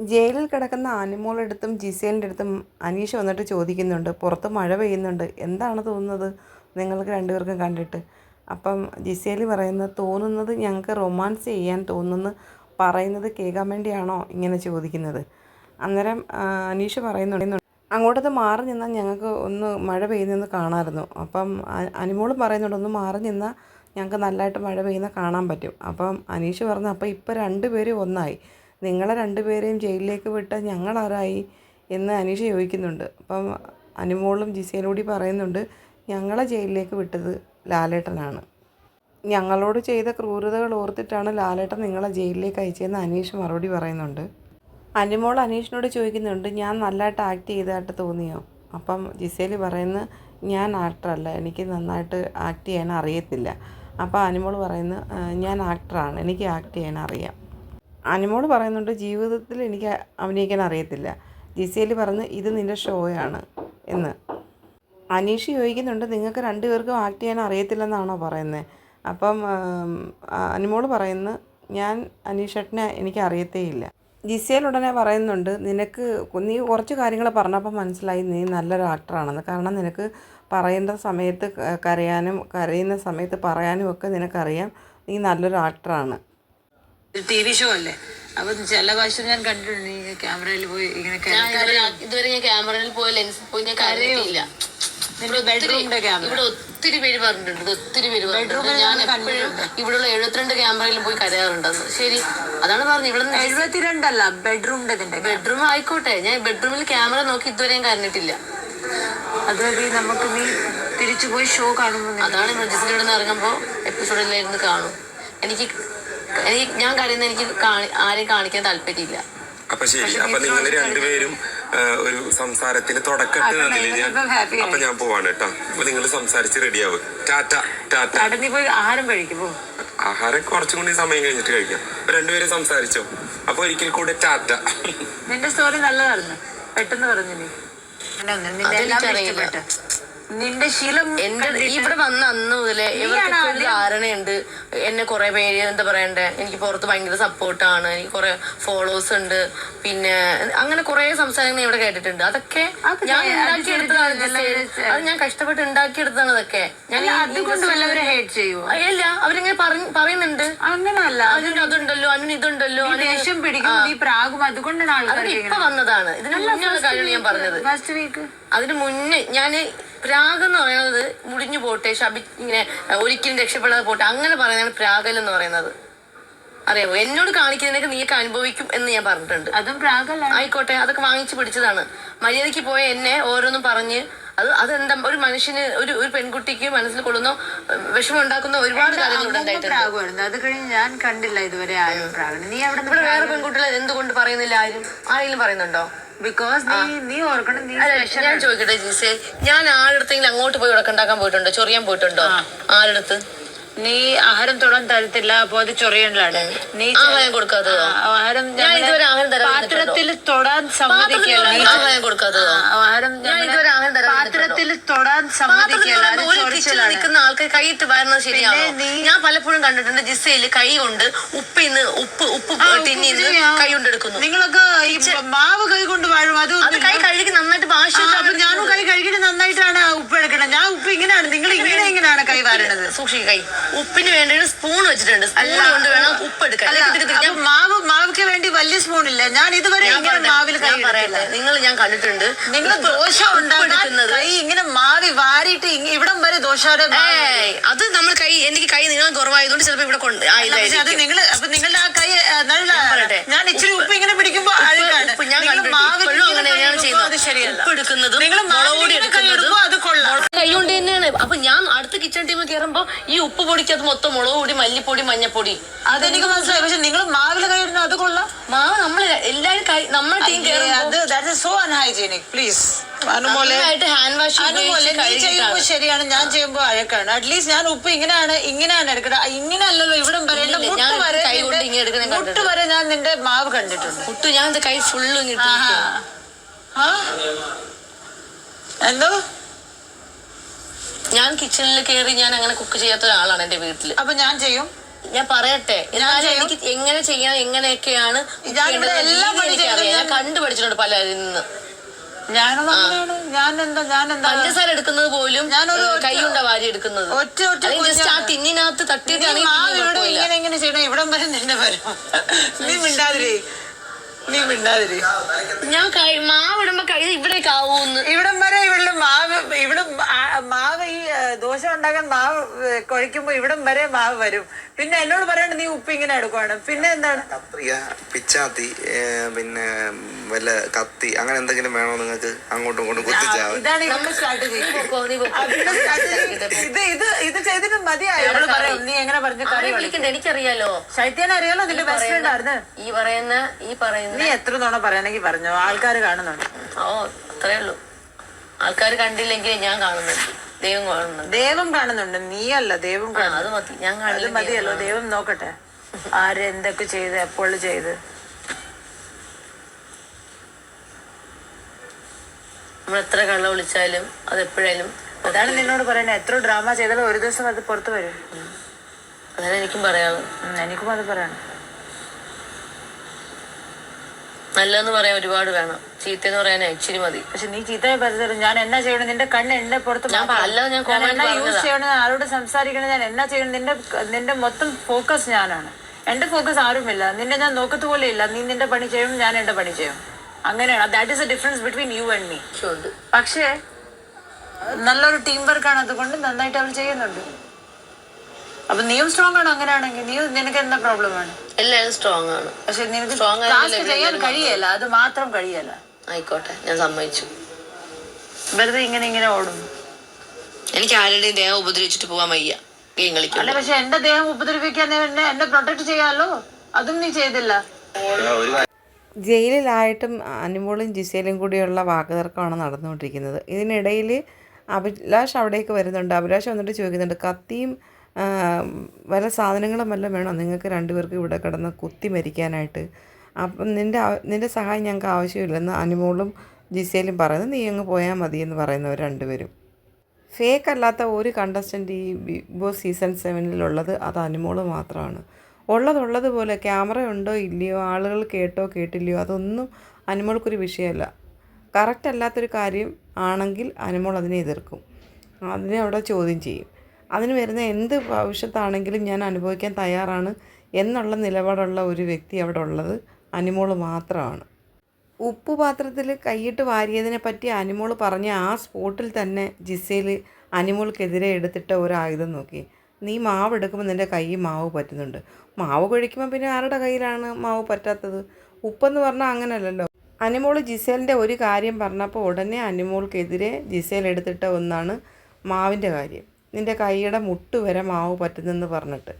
ജയിലിൽ കിടക്കുന്ന ആനിമോളടുത്തും ജിസേലിന്റെ അടുത്തും അനീഷ വന്നിട്ട് ചോദിക്കുന്നുണ്ട് പുറത്ത് മഴ പെയ്യുന്നുണ്ട്. എന്താണ് തോന്നുന്നത്? നിങ്ങൾക്ക് രണ്ടുപേർക്കും കണ്ടിട്ട്. അപ്പം ജിസേലി പറയുന്നത് തോന്നുന്നത് ഞങ്ങൾക്ക് റൊമാൻസ് ചെയ്യാൻ തോന്നുന്നു. പറയുന്നത് കേൾക്കാൻ വേണ്ടിയാണോ? ഇങ്ങനെ ചോദിക്കുന്നത്. അന്നേരം അനീഷ് പറയുന്നുണ്ട് അങ്ങോട്ടത് മാറി നിന്നാൽ ഞങ്ങൾക്ക് ഒന്ന് മഴ പെയ്യുന്നതെന്ന് കാണാമായിരുന്നു. അപ്പം അ- അനിമോളും പറയുന്നുണ്ട് ഒന്ന് മാറി നിന്നാൽ ഞങ്ങൾക്ക് നല്ലതായിട്ട് മഴ പെയ്യുന്ന കാണാൻ പറ്റും. അപ്പം അനീഷ് പറഞ്ഞു അപ്പോൾ ഇപ്പോൾ രണ്ടുപേരും ഒന്നായി. നിങ്ങളെ രണ്ടുപേരെയും ജയിലിലേക്ക് വിട്ട ഞങ്ങളാരായി എന്ന് അനീഷ ചോദിക്കുന്നുണ്ട്. അപ്പം അനുമോളും ജിസേനൂടി പറയുന്നുണ്ട് ഞങ്ങളെ ജയിലിലേക്ക് വിട്ടത് ലാലേട്ടനാണ്. ഞങ്ങളോട് ചെയ്ത ക്രൂരതകൾ ഓർത്തിട്ടാണ് ലാലേട്ടൻ നിങ്ങളെ ജയിലിലേക്ക് അയച്ചതെന്ന് അനീഷ് മറുപടി പറയുന്നുണ്ട്. അനുമോൾ അനീഷിനോട് ചോദിക്കുന്നുണ്ട് ഞാൻ നല്ലതായിട്ട് ആക്ട് ചെയ്തതായിട്ട് തോന്നിയോ? അപ്പം ജിസേലി പറയുന്ന ഞാൻ ആക്ടറല്ല എനിക്ക് നന്നായിട്ട് ആക്ട് ചെയ്യാൻ അറിയത്തില്ല. അപ്പോൾ അനുമോൾ പറയുന്നു ഞാൻ ആക്ടറാണ് എനിക്ക് ആക്ട് ചെയ്യാൻ അറിയാം. അനിമോൾ പറയുന്നുണ്ട് ജീവിതത്തിൽ എനിക്ക് അഭിനയിക്കാൻ അറിയത്തില്ല. ജിസേലി പറഞ്ഞ് ഇത് നിന്റെ ഷോയാണ് എന്ന്. അനീഷ് ചോദിക്കുന്നുണ്ട് നിങ്ങൾക്ക് രണ്ടുപേർക്കും ആക്ട് ചെയ്യാൻ അറിയത്തില്ലെന്നാണോ പറയുന്നത് അപ്പം അനുമോൾ പറയുന്നു ഞാൻ അനീഷേട്ടനെ എനിക്ക് അറിയത്തേയില്ല. ജിസേൽ ഉടനെ പറയുന്നുണ്ട് നിനക്ക് നീ കുറച്ച് കാര്യങ്ങൾ പറഞ്ഞപ്പോൾ മനസ്സിലായി നീ നല്ലൊരു ആക്ടറാണെന്ന് കാരണം നിനക്ക് പറയേണ്ട സമയത്ത് കരയാനും കരയുന്ന സമയത്ത് പറയാനും ഒക്കെ നിനക്കറിയാം നീ നല്ലൊരു ആക്ടറാണ് ടി വി ഷോ അല്ലേ? അപ്പൊ ചില പ്രാവശ്യം ഞാൻ കണ്ടിട്ടുണ്ട്. ഈ ക്യാമറയിൽ പോയി ഇങ്ങനെ ഇതുവരെ ഞാൻ ക്യാമറയിൽ പോയി ലെൻസിൽ പോയി ഞാൻ കരയില്ല ബെഡ്റൂമിന്റെ ക്യാമറ. ഇവിടെ ഒത്തിരി പേര് പറഞ്ഞിട്ടുണ്ട്. ഒത്തിരി പേര് പറഞ്ഞിട്ടുണ്ട്. ഞാൻ എപ്പോഴും ഇവിടെയുള്ള എഴുപത്തിരണ്ട് ക്യാമറയിലും പോയി കരയാറുണ്ടെന്ന് ശരി. അതാണ് പറഞ്ഞത്. ഇവിടെ എഴുപത്തിരണ്ടല്ല ബെഡ്റൂമിന്റെ ബെഡ്റൂം ആയിക്കോട്ടെ. ഞാൻ ബെഡ്റൂമിൽ ക്യാമറ നോക്കി ഇതുവരെ ഞാൻ കരഞ്ഞിട്ടില്ല. അതുവരെ നീ നമുക്ക് നീ തിരിച്ചു പോയി ഷോ കാണുമ്പോൾ അതാണ് മജസിൽ ഇവിടെ നിന്ന് ഇറങ്ങുമ്പോൾ എപ്പിസോഡിലായിരുന്നു കാണും. എനിക്ക് എനിക്ക് ഞാൻ കരയുന്ന എനിക്ക് കാണി- ആരെയും കാണിക്കാൻ താല്പര്യമില്ല. അപ്പൊ ശരി. അപ്പൊ നിങ്ങൾ രണ്ടുപേരും ആ, ഒരു സംസാരത്തിന് തുടക്കട്ട് തന്നില്ലേ ഞാൻ ഇപ്പം happy ആയി. അപ്പൊ ഞാൻ പോവാണ് കേട്ടോ. അപ്പൊ നിങ്ങൾ സംസാരിച്ച് റെഡിയാവും. ടാറ്റ ടാറ്റ. അവിടെ പോയി ആഹാരം കഴിക്കുമ്പോ ആഹാരം കുറച്ചും കൂടി സമയം കഴിഞ്ഞിട്ട് കഴിക്കാം. അപ്പൊ രണ്ടുപേരും സംസാരിച്ചോ? അപ്പൊ ഒരിക്കൽ കൂടെ ടാറ്റ. നിന്റെ സ്റ്റോറി നല്ലതായിരുന്നു. പെട്ടെന്ന് പറഞ്ഞു നീ. എല്ലാം അതെനിക്കറിയില്ല. ഇഷ്ടപ്പെട്ട്. നിന്റെ ശീലം എന്റെ ഇവിടെ വന്ന അന്ന് മുതലേ ഇവർക്ക് ഒരു ധാരണയുണ്ട്. എന്നെ കുറെ പേര് എന്താ പറയണ്ടേ? എനിക്ക് പുറത്ത് ഭയങ്കര സപ്പോർട്ടാണ്. എനിക്ക് കുറെ ഫോളോവേഴ്സ് ഉണ്ട്. പിന്നെ അങ്ങനെ കുറെ സംസാരങ്ങൾ ഇവിടെ കേട്ടിട്ടുണ്ട്. അതൊക്കെ ഞാൻ ഉണ്ടാക്കിയെടുത്തതാണ്. അത് ഞാൻ കഷ്ടപ്പെട്ട് ഉണ്ടാക്കിയെടുത്തതാണ് അതൊക്കെ. ഞാൻ ഈ- അല്ല അവരിങ്ങനെ പറയുന്നുണ്ട്. അങ്ങനല്ല. അതിന് അതുണ്ടല്ലോ അതിന് ഇതുണ്ടല്ലോ ദേഷ്യം പിടിക്കും നീ പ്രാകും അതുകൊണ്ടാണ് ഇപ്പൊ വന്നതാണ്. ഇതിന് മുന്നേ കാര്യമാണ് ഞാൻ പറഞ്ഞത്. അതിന് മുന്നേ ഞാൻ പ്രാഗ് എന്ന് പറയുന്നത് മുടിഞ്ഞു പോട്ടെ ശബി ഇങ്ങനെ ഒരിക്കലും രക്ഷപ്പെടാതെ പോട്ടെ അങ്ങനെ പറയുന്നതാണ് പ്രാഗൽ എന്ന് പറയുന്നത്. അറിയാമോ എന്നോട് കാണിക്കുന്നതിനൊക്കെ നീയൊക്കെ അനുഭവിക്കും എന്ന് ഞാൻ പറഞ്ഞിട്ടുണ്ട്. അതും പ്രാഗല്ല. ആയിക്കോട്ടെ അതൊക്കെ വാങ്ങിച്ചു പിടിച്ചതാണ് മര്യാദയ്ക്ക് പോയ എന്നെ ഓരോന്നും പറഞ്ഞ് അത് അതെന്താ ഒരു മനുഷ്യന് ഒരു ഒരു പെൺകുട്ടിക്ക് മനസ്സിൽ കൊള്ളുന്ന വിഷമം ഉണ്ടാക്കുന്ന ഒരുപാട് അത് കഴിഞ്ഞ് ഞാൻ കണ്ടില്ല ഇതുവരെ ആരും പ്രാഗണം നീ അവിടെ ഇവിടെ വേറെ പെൺകുട്ടികൾ എന്തുകൊണ്ട് പറയുന്നില്ല ആരും? ആരെങ്കിലും പറയുന്നുണ്ടോ? ബിക്കോസ് നീ നീ ഓർക്കണം നീ അല്ല ഞാൻ ചോദിക്കട്ടെ ജിസേ? ഞാൻ ആരുടെ അങ്ങോട്ട് പോയി ഉടക്കുണ്ടാക്കാൻ പോയിട്ടുണ്ടോ? ചൊറിയാൻ പോയിട്ടുണ്ടോ? ആരുടെ നീ ആഹാരം തൊടാൻ തരത്തില്ല അപ്പൊ അത് ചൊറിയണ്ടാണ് നീ ചെ- ആഹാരം കൊടുക്കാത്തതോ? ആ, ആഹാരം ഞാൻ ഇതുവരെ ആഹാരം തരാം പാത്രത്തിൽ തൊടാൻ സമ്മതിക്കല്ല ആഹാരം കൊടുക്കാത്തതോ ആഹാരം ഞാൻ ഇതുവരെ ആഹാരം പാത്രത്തിൽ തൊടാൻ സമ്മതിക്കല്ല. നിൽക്കുന്ന ആൾക്ക് കൈയിട്ട് വരുന്നത് ശരിയാണോ? ഞാൻ പലപ്പോഴും കണ്ടിട്ടുണ്ട് ജിസയിൽ കൈ കൊണ്ട് ഉപ്പിന്ന് ഉപ്പ് ഉപ്പ് ടിന്നിന്ന്. കൈ കൊണ്ട് എടുക്കുന്നു നിങ്ങളൊക്കെ മാവ് കൈ കൊണ്ട് വാഴും അത് കൈ കഴുകി നന്നായിട്ട് അപ്പൊ ഞാനും കൈ കഴുകിയിട്ട് നന്നായിട്ടാണ് ഉപ്പ് എടുക്കണം ഞാൻ ഉപ്പ് ഇങ്ങനെയാണ് നിങ്ങൾ ഇങ്ങനെ എങ്ങനെയാണ് കൈ വാരണത് സൂക്ഷിക്കുക കൈ. ഉപ്പിന് വേണ്ടി ഒരു സ്പൂൺ വെച്ചിട്ടുണ്ട്. സ്പൂൺ കൊണ്ട് വേണം ഉപ്പ് എടുക്കാൻ. ഞാൻ മാവ് മാവിക്ക് വേണ്ടി വലിയ സ്പൂൺ ഇല്ല. ഞാൻ ഇതുവരെ ഇങ്ങനെ മാവിൽ കൈ ഞാൻ നിങ്ങൾ ഞാൻ കണ്ടിട്ടുണ്ട്. നിങ്ങൾ ദോശ ഉണ്ടാക്കുന്നത് കൈ ഇങ്ങനെ മാവി വാരിയിട്ട് ഇവിടം വരെ ദോശ മാവ് അത് നമ്മൾ കൈ എനിക്ക് കൈ നിങ്ങൾ കുറവായതുകൊണ്ട് ചിലപ്പോ ഇവിടെ കൊണ്ട് അത് നിങ്ങൾ അപ്പൊ നിങ്ങളുടെ ആ കൈ നല്ല. ഞാൻ ഇച്ചിരി ഉപ്പ് ഇങ്ങനെ പിടിക്കുമ്പോ അഴുകാണ് ഞാൻ ഇപ്പോഴും അങ്ങനെ ചെയ്യുന്നത്. ഉപ്പ് എടുക്കുന്നതും നിങ്ങൾ മുളക് മാവിൽ കൈ എടുക്കുന്നതും അത് കൊള്ളാം കൈ കൊണ്ട് തന്നെയാണ് അപ്പൊ ഞാൻ അടുത്ത കിച്ചൺ ടീമിൽ കയറുമ്പോ ഈ ഉപ്പ് പൊടിക്കകത്ത് മൊത്തം മുളക് പൊടി മല്ലിപ്പൊടി മഞ്ഞപ്പൊടി. അതെനിക്ക് മനസ്സിലായി. പക്ഷെ നിങ്ങൾ മാവിൽ കൈ ഇടുന്ന അത് കൊള്ളാം. മാവ് നമ്മൾ എല്ലാരും കൈ നമ്മുടെ ടീം സോ അൺഹൈജീനിക് പ്ലീസ് ചെയ്യുമ്പോൾ ശരിയാണ് ഞാൻ ചെയ്യുമ്പോൾ അഴക്കാണ്. അറ്റ്ലീസ്റ്റ് ഞാൻ ഉപ്പ് ഇങ്ങനെയാണ് ഇങ്ങനെയാണ് എടുക്കണം ഇങ്ങനെ അല്ലല്ലോ ഇവിടം വരെ എന്റെ ഇല്ലില്ല, മുട്ട് ഞാൻ വരെ മുട്ട് വരെ ഞാൻ നിന്റെ മാവ് കണ്ടിട്ടുണ്ട്. മുട്ട് ഞാൻ കൈ ഫുള്ളും? എന്തോ? ഞാൻ കിച്ചണിൽ കയറി ഞാൻ അങ്ങനെ കുക്ക് ചെയ്യാത്ത ഒരാളാണ് എന്റെ വീട്ടിൽ അപ്പൊ ഞാൻ ചെയ്യും. ഞാൻ പറയട്ടെ. എന്നാലും. എനിക്ക് എങ്ങനെ ചെയ്യാം എങ്ങനെയൊക്കെയാണ് ഞാൻ കണ്ടുപഠിച്ചിട്ടുണ്ട് ചെയ്യേണ്ടത് എല്ലാ രീതി പണി ചെയ്തും എനിക്കറിയാം. കണ്ടു പലരിൽ നിന്ന്. ഞാനത് അങ്ങനെയാണ്. ഞാൻ എന്താ ഞാൻ എന്താ പഞ്ചസാര എടുക്കുന്നത് പോലും ഞാനൊരു കൈ കൊണ്ട വാരി എടുക്കുന്നത്. ഒറ്റ ഒറ്റ അല്ലെങ്കിൽ ജസ്റ്റ് ആ തിന്നിനകത്ത് നീ മാവ് ഇവിടെ. ഇങ്ങനെ ഇങ്ങനെ ചെയ്യണം. ഇവിടം വരെ നിന്നെ വരും. നീ മിണ്ടാതിരി. നീ മിണ്ടാതിരി. ഞാൻ മാവ് ഇടുമ്പോ കൈ ഇവിടെ ആവൂന്ന് ഇവിടം വരെ ഇവിടെ മാവ് ഇവിടെ മാവ് ഈ ദോശ ഉണ്ടാക്കാൻ മാവ് കൊഴിക്കുമ്പോ കുഴയ്ക്കുമ്പോ ഇവിടം വരെ മാവ് വരും. പിന്നെ എന്നോട് പറയണ്ട നീ ഉപ്പ് ഇങ്ങനെ എടുക്കുവാണ്. പിന്നെ എന്താണ്? കത്രിക പിച്ചാത്തി പിന്നെ വല്ല കത്തി അങ്ങനെ എന്തെങ്കിലും വേണോ നിങ്ങൾക്ക്? അങ്ങോട്ടും ഇങ്ങോട്ടും. ഇതാണ് സ്ട്രാറ്റജി. ഇത് വിളിക്കണ്ട? എനിക്കറിയാലോ. ശൈത്യനെ അറിയാലോ നിന്റെ ബെസ്റ്റ് ഫ്രണ്ട് ആയിരുന്നു? ഈ പറയുന്ന ഈ പറയുന്ന നീ എത്ര തവണ പറയണെങ്കിൽ പറഞ്ഞോ? ആൾക്കാർ കാണുന്നുണ്ട്. ഓ അത്രേ ഉള്ളൂ. ആൾക്കാർ കണ്ടില്ലെങ്കിൽ ഞാൻ കാണുന്നുണ്ട്. ദൈവം കാണുന്നുണ്ട്. ദൈവം കാണുന്നുണ്ട്. നീയല്ല ദൈവം ആ, അത് മതി. ഞാൻ കാണുന്നത് മതിയല്ലോ. ദൈവം നോക്കട്ടെ. ആര് എന്തൊക്കെ ചെയ്ത് എപ്പോൾ ചെയ്ത്. നമ്മൾ എത്ര കള്ള വിളിച്ചാലും അത് എപ്പോഴായാലും അതാണ് നിന്നോട് പറയുന്നത്. എത്ര ഡ്രാമ ചെയ്താലും ഒരു ദിവസം അത് പുറത്ത് വരും. അതാണ് എനിക്കും പറയാനുള്ളത്. എനിക്കും അത് പറയണം നല്ലതെന്ന് പറയാൻ ഒരുപാട് വേണം. ചീത്ത എന്ന് പറയാൻ ഇച്ചിരി മതി. പക്ഷെ നീ ചീത്തയെ പറഞ്ഞു ഞാൻ എന്നാ ചെയ്യണം? നിന്റെ കണ്ണ് എന്നെ പുറത്ത് യൂസ്. ചെയ്യണം ആരോട് സംസാരിക്കണം? ഞാൻ എന്നാ ചെയ്യണം? നിന്റെ നിന്റെ മൊത്തം ഫോക്കസ് ഞാനാണ്. എന്റെ ഫോക്കസ് ആരുമില്ല. നിന്നെ ഞാൻ നോക്കത്ത് പോലെ ഇല്ല. നീ നിന്റെ പണി ചെയ്യും ഞാൻ എന്റെ പണി ചെയ്യും. അങ്ങനെയാണ്. That is a difference between you and me പക്ഷേ നല്ലൊരു ടീം വർക്കാണ് അതുകൊണ്ട് നന്നായിട്ട് അവർ ചെയ്യുന്നുണ്ട്. അപ്പൊ നീയും സ്ട്രോങ് ആണ് അങ്ങനെയാണെങ്കിൽ? നീ നിനക്ക് എന്താ പ്രോബ്ലം ആണ്? എല്ലാവരും സ്ട്രോങ് ആണ്. പക്ഷെ നിനക്ക് സ്ട്രോങ് ടാസ്ക് ചെയ്യാൻ കഴിയല്ല. അത് മാത്രം കഴിയല്ല. ആയിക്കോട്ടെ ഞാൻ സമ്മതിച്ചു. വെറുതെ ഇങ്ങനെ ഇങ്ങനെ ഓടും. എനിക്ക് ആരുടെയും ദേഹം ഉപദ്രവിച്ചിട്ട് പോവാൻ വയ്യ. ഗെയിം കളിക്കും അല്ല പക്ഷെ എന്റെ ദേഹം ഉപദ്രവിക്കാൻ എന്നെ എന്നെ പ്രൊട്ടക്ട് ചെയ്യാലോ? അതും നീ ചെയ്തില്ല. ജയിലിലായിട്ടും അനുമോളും ജിസേലും കൂടിയുള്ള വാക്കുതർക്കമാണ് നടന്നുകൊണ്ടിരിക്കുന്നത്. ഇതിനിടയിൽ അഭിലാഷ് അവിടേക്ക് വരുന്നുണ്ട്. അഭിലാഷ് വന്നിട്ട് ചോദിക്കുന്നുണ്ട് കത്തിയും വല്ല സാധനങ്ങളും വല്ലതും വേണം? നിങ്ങൾക്ക് രണ്ടുപേർക്കും ഇവിടെ കിടന്ന് കുത്തി മരിക്കാനായിട്ട്. അപ്പം നിന്റെ നിന്റെ സഹായം ഞങ്ങൾക്ക് ആവശ്യമില്ലെന്ന് അനുമോളും ജിസേലും പറയുന്നത് നീ അങ്ങ് പോയാൽ മതി എന്ന് പറയുന്നവർ രണ്ടുപേരും. ഫേക്ക് അല്ലാത്ത ഒരു കണ്ടസ്റ്റന്റ് ഈ ബിഗ് ബോസ് സീസൺ സെവനിലുള്ളത് അത് അനുമോൾ മാത്രമാണ്. ഉള്ളതുള്ളതുപോലെ ക്യാമറ ഉണ്ടോ ഇല്ലയോ? ആളുകൾ കേട്ടോ കേട്ടില്ലയോ? അതൊന്നും അനുമോൾക്കൊരു വിഷയമല്ല. കറക്റ്റ് അല്ലാത്തൊരു കാര്യം ആണെങ്കിൽ അനുമോൾ അതിനെ എതിർക്കും. അതിനെ അവിടെ ചോദ്യം ചെയ്യും. അതിന് വരുന്ന എന്ത് ഭവിഷ്യത്താണെങ്കിലും ഞാൻ അനുഭവിക്കാൻ തയ്യാറാണ് എന്നുള്ള നിലപാടുള്ള ഒരു വ്യക്തി അവിടെ ഉള്ളത് അനുമോൾ മാത്രമാണ്. ഉപ്പ് പാത്രത്തിൽ കൈയിട്ട് വാരിയതിനെ പറ്റി അനുമോൾ പറഞ്ഞ ആ സ്പോട്ടിൽ തന്നെ ജിസയിൽ അനുമോൾക്കെതിരെ എടുത്തിട്ട ഒരു ആയുധം നോക്കി. നീ മാവ് എടുക്കുമ്പോൾ നിന്റെ കൈ മാവ് പറ്റുന്നുണ്ട്. മാവ് കഴിക്കുമ്പോൾ പിന്നെ ആരുടെ കയ്യിലാണ് മാവ് പറ്റാത്തത്? ഉപ്പെന്ന് പറഞ്ഞാൽ അങ്ങനല്ലല്ലോ. അനിമോൾ ജിസേലിന്റെ ഒരു കാര്യം പറഞ്ഞപ്പോൾ ഉടനെ അനിമോൾക്കെതിരെ ജിസേൽ എടുത്തിട്ട ഒന്നാണ് മാവിന്റെ കാര്യം. നിന്റെ കൈയുടെ മുട്ട് വരെ മാവ് പറ്റുന്നെന്ന് പറഞ്ഞിട്ട്.